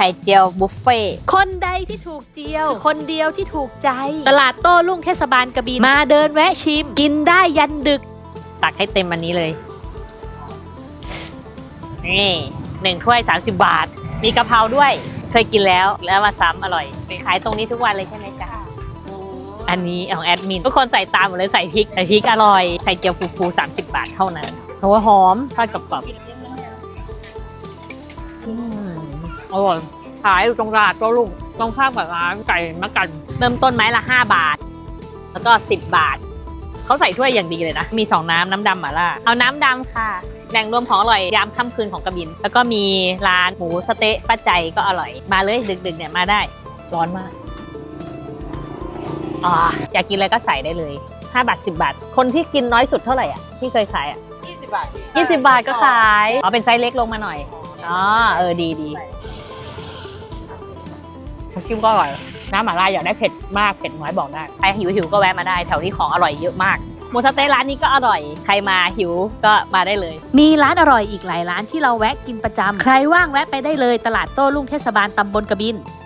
ข่เจียวบุฟเฟ่ต์คนใดที่ถูกเจียวคือคนเดียวที่ถูกใจ ตลาดโต้รุ่งเทศบาลกระบี่มาเดินแวะชิม กินได้ยันดึก ตักให้เต็มอันนี้เลย นี่หนึ่งถ้วย 30 บาท มีกะเพราด้วย เคยกินแล้วแล้วมาซ้ำอร่อยขายตรงนี้ทุกวันเลยใช่ไหมจ๊ะอันนี้ของแอดมินทุกคนใส่ตามหมดเลยใส่พริกใส่พริกอร่อยไข่เจียวฟูๆ30 บาทเท่านั้นหัวหอมทอดกรอบๆ อืมอร่อยขายอยู่ตรงตลาดโต้รุ่งตรงข้ามกับร้านไก่มะกัน เริ่มต้นไม้ละ 5 บาท แล้วก็ 10 บาท เขาใส่ถ้วยอย่างดีเลยนะ มี 2 น้ำน้ำดำหม่าล่า เอาน้ำดำค่ะ แหล่งรวมของอร่อยยามค่ำคืนของกระบิน แล้วก็มีร้านหมูสะเต๊ะป้าใจก็อร่อย มาเลยดึกๆเนี่ยมาได้ ร้อนมากอ่าอยากกินอะไรก็ใส่ได้เลย 5 บาท 10 บาท คนที่กินน้อยสุดเท่าไหร่อะที่เคยขายอะ20 บาท20 บาทก็ขาย อ๋อเป็นไซส์เล็กลงมาหน่อย อ๋อเออดีดีน้ำจิ้มก็อร่อย น้ำหม่าล่าอยากได้เผ็ดมากเผ็ดน้อยบอกได้ใครหิวหิวก็แวะมาได้ แถวนี้ของอร่อยเยอะมากหมูสะเต๊ะร้านนี้ก็อร่อย ใครมาหิวก็มาได้เลย มีร้านอร่อยอีกหลายร้านที่เราแวะกินประจำใครว่างแวะไปได้เลยตลาดโต้รุ่งเทศบาลตำบลกระบิน